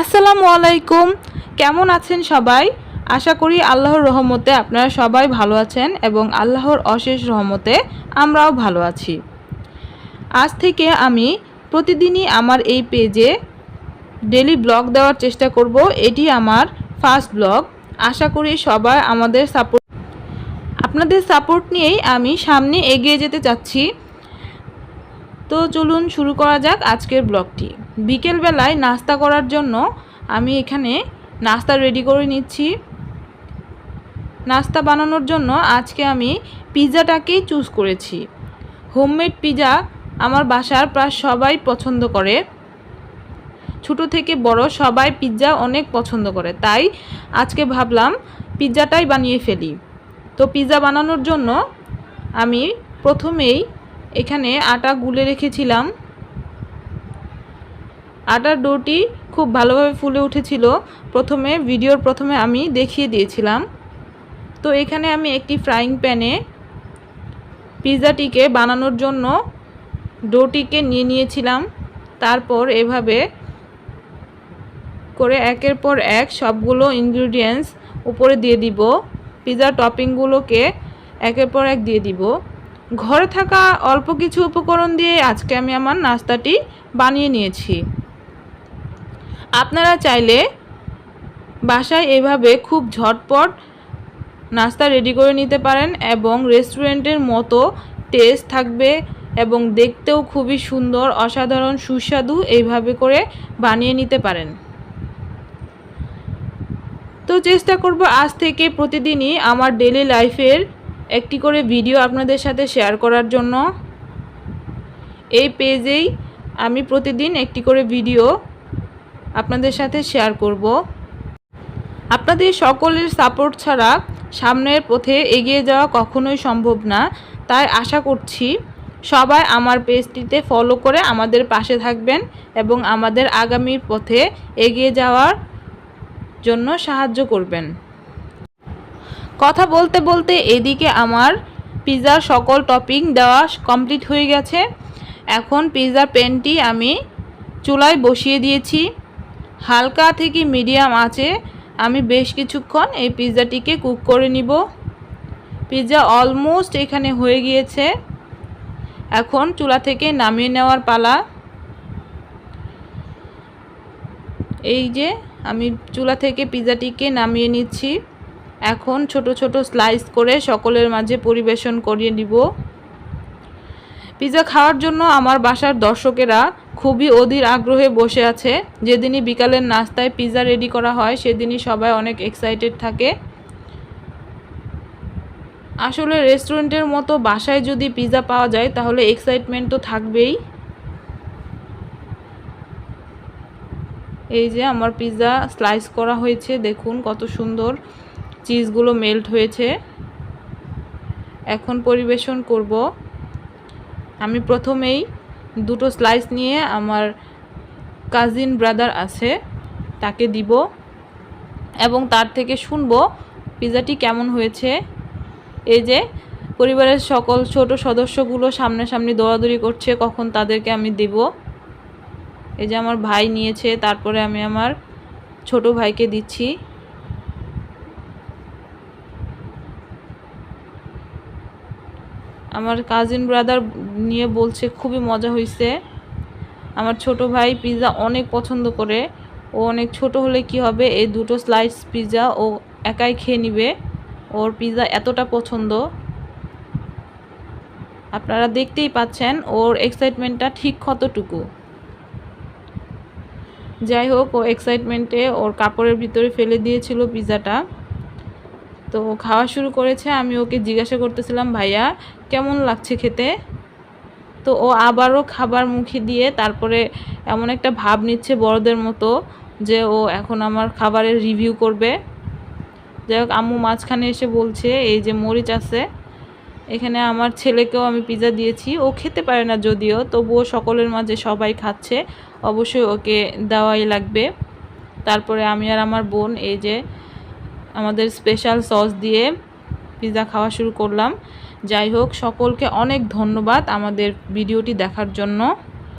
আসসালামু আলাইকুম। কেমন আছেন সবাই? আশা করি আল্লাহর রহমতে আপনারা সবাই ভালো আছেন এবং আল্লাহর অশেষ রহমতে আমরাও ভালো আছি। আজ থেকে আমি প্রতিদিনই আমার এই পেজে ডেলি ব্লগ দেওয়ার চেষ্টা করব। এটি আমার ফার্স্ট ব্লগ আশা করি সবাই আমাদের সাপোর্ট আপনাদের সাপোর্ট নিয়েই আমি সামনে এগিয়ে যেতে চাচ্ছি। তো চলুন শুরু করা যাক আজকের ব্লগটি বিকেলবেলায় নাস্তা করার জন্য আমি এখানে নাস্তা রেডি করে নিচ্ছি। নাস্তা বানানোর জন্য আজকে আমি পিৎজাটাকেই চুজ করেছি। হোমমেড পিৎজা আমার বাসার প্রায় সবাই পছন্দ করে। ছোট থেকে বড় সবাই পিৎজা অনেক পছন্দ করে। তাই আজকে ভাবলাম পিৎজাটাই বানিয়ে ফেলি। তো পিৎজা বানানোর জন্য আমি প্রথমেই এখানে আটা গুলে রেখেছিলাম। আটার ডোটি খুব ভালোভাবে ফুলে উঠেছিল। প্রথমে, ভিডিওর প্রথমে আমি দেখিয়ে দিয়েছিলাম। তো এখানে আমি একটি ফ্রাইং প্যানে পিৎজাটিকে বানানোর জন্য ডোটিকে নিয়ে নিয়েছিলাম। তারপর এভাবে করে একের পর এক সবগুলো ইনগ্রিডিয়েন্টস উপরে দিয়ে দিব। পিৎজার টপিংগুলোকে একের পর এক দিয়ে দিব। ঘরে থাকা অল্প কিছু উপকরণ দিয়ে আজকে আমি আমার নাস্তাটি বানিয়ে নিয়েছি। আপনারা চাইলে বাসায় এভাবে খুব ঝটপট নাস্তা রেডি করে নিতে পারেন এবং রেস্টুরেন্টের মতো টেস্ট থাকবে এবং দেখতেও খুবই সুন্দর, অসাধারণ, সুস্বাদু এইভাবে করে বানিয়ে নিতে পারেন। তো চেষ্টা করব আজ থেকে প্রতিদিনই আমার ডেলি লাইফের একটি করে ভিডিও আপনাদের সাথে শেয়ার করার জন্য। এই পেজেই আমি প্রতিদিন একটি করে ভিডিও আপনাদের সাথে শেয়ার করব। আপনাদের সকলের সাপোর্ট ছাড়া সামনের পথে এগিয়ে যাওয়া কখনোই সম্ভব না। তাই আশা করছি সবাই আমার পেজটিতে ফলো করে আমাদের পাশে থাকবেন এবং আমাদের আগামীর পথে এগিয়ে যাওয়ার জন্য সাহায্য করবেন। কথা বলতে বলতে এদিকে আমার পিৎজার সকল টপিং দেওয়া কমপ্লিট হয়ে গেছে। এখন পিৎজার প্যানটি আমি চুলায় বসিয়ে দিয়েছি। হালকা থেকে মিডিয়াম আছে। আমি বেশ কিছুক্ষণ এই পিৎজাটিকে কুক করে নিব। পিৎজা অলমোস্ট এখানে হয়ে গিয়েছে। এখন চুলা থেকে নামিয়ে নেওয়ার পালা। এই যে আমি চুলা থেকে পিৎজাটিকে নামিয়ে নিচ্ছি। এখন ছোট ছোট স্লাইস করে সকলের মাঝে পরিবেশন করিয়ে দিব পিৎজা খাওয়ার জন্য আমার বাসার দর্শকেরা খুবই অধীর আগ্রহে বসে আছে। যেদিনই বিকালের নাস্তায় পিৎজা রেডি করা হয়, সেদিনই সবাই অনেক এক্সাইটেড থাকে। আসলে রেস্টুরেন্টের মতো বাসায় যদি পিৎজা পাওয়া যায়, তাহলে এক্সাইটমেন্ট তো থাকবেই। এই যে আমার পিৎজা স্লাইস করা হয়েছে, দেখুন কত সুন্দর চিজগুলো মেল্ট হয়েছে। এখন পরিবেশন করব। আমি প্রথমেই দুটো স্লাইস নিয়ে আমার কাজিন ব্রাদার আছে, তাকে দিব এবং তার থেকে শুনব পিৎজাটি কেমন হয়েছে। এই যে, পরিবারের সকল ছোট সদস্যগুলো সামনাসামনি দৌড়াদৌড়ি করছে, কখন তাদেরকে আমি দেব। এই যে আমার ভাই নিয়েছে, তারপরে আমি আমার ছোট ভাইকে দিচ্ছি। আমার কাজিন ব্রাদার নিয়ে বলছে, খুবই মজা হয়েছে আমার ছোট ভাই পিৎজা অনেক পছন্দ করে। ও অনেক ছোট হলে কি হবে? এই দুটো স্লাইস পিৎজা ও একাই খেয়ে নিবে। ওর পিৎজা এতটা পছন্দ। আপনারা দেখতেই পাচ্ছেন, ওর এক্সাইটমেন্টটা ঠিক কতটুকু। যাই হোক, ও এক্সাইটমেন্টে ওর কাপড়ের ভিতরে ফেলে দিয়েছিল পিৎজাটা তো খাওয়া শুরু করেছে, আমি ওকে জিজ্ঞাসা করতেছিলাম, ভাইয়া, কেমন লাগছে খেতে? তো ও আবারও খাবার মুখে দিয়ে তারপরে এমন একটা ভাব নিচ্ছে বড়দের মতো যে ও এখন আমার খাবারের রিভিউ করবে। যাই হোক, আম্মু মাঝখানে এসে বলছে, এই যে মরিচ আছে, এখানে আমার ছেলেকেও আমি পিৎজা দিয়েছি। ও খেতে পারে না যদিও, তবুও সকলের মাঝে সবাই খাচ্ছে, অবশ্যই ওকে দেওয়াই লাগবে। তারপরে আমি আর আমার বোন, এই যে আমাদের স্পেশাল সস দিয়ে পিৎজা খাওয়া শুরু করলাম। যাই হোক, সকলকে অনেক ধন্যবাদ আমাদের ভিডিওটি দেখার জন্য।